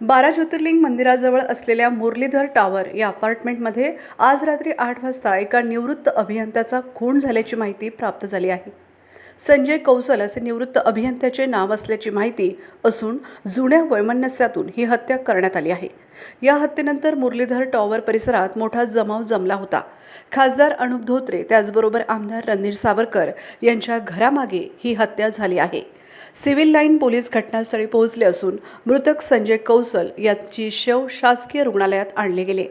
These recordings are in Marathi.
बारा ज्योतिर्लिंग मंदिराजवळ असलेल्या मुरलीधर टावर या अपार्टमेंटमध्ये आज रात्री आठ वाजता एका निवृत्त अभियंत्याचा खून झाल्याची माहिती प्राप्त झाली आहे. संजय कौशल असे निवृत्त अभियंत्याचे नाव असल्याची माहिती असून जुन्या वैमनस्यातून ही हत्या करण्यात आली आहे. या हत्येनंतर मुरलीधर टॉवर परिसरात मोठा जमाव जमला होता. खासदार अनुप धोत्रे त्याचबरोबर आमदार रणधीर सावरकर यांच्या घरामागे ही हत्या झाली आहे. सिव्हिल लाईन पोलीस घटनास्थळी पोहोचले असून मृतक संजय कौसल यांची शव शासकीय रुग्णालयात आणले गेले.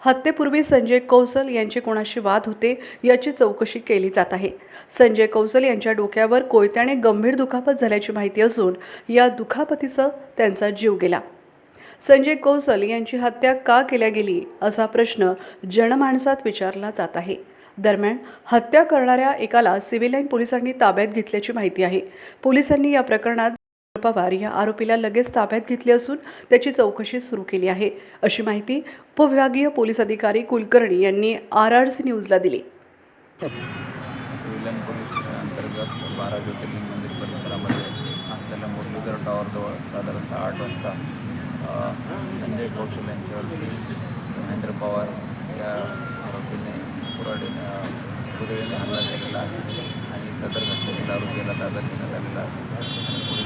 हत्येपूर्वी संजय कौसल यांचे कोणाशी वाद होते याची चौकशी केली जात आहे. संजय कौसल यांच्या डोक्यावर कोयत्याने गंभीर दुखापत झाल्याची माहिती असून या दुखापतीचा त्यांचा जीव गेला. संजय कौसल यांची हत्या का केल्या गेली असा प्रश्न जनमानसात विचारला जात आहे. दरम्यान हत्या करणाऱ्या एकाला सिव्हिल लाईन पोलिसांनी ताब्यात घेतल्याची माहिती आहे. पोलिसांनी या प्रकरणात पवार या आरोपीला लगेच ताब्यात घेतले असून त्याची चौकशी सुरू केली आहे. अशी माहिती उपविभागीय पोलीस अधिकारी कुलकर्णी यांनी आर आर सी न्यूजला दिली. सिव्हिल पोलीस स्टेशन अंतर्गत बारा ज्योतिर्लिंग मंदिर परिसरामध्ये असलेल्या मुरलीधर टॉवरजवळ साधारणतः आठ वाजता संजय कौशल यांच्यावरती महेंद्र पवार कुराडीने कुदळीने हल्ला केलेला आहे आणि सदर घटनेतील आरोपीला ताब्यात घेण्यात आलेला आहे.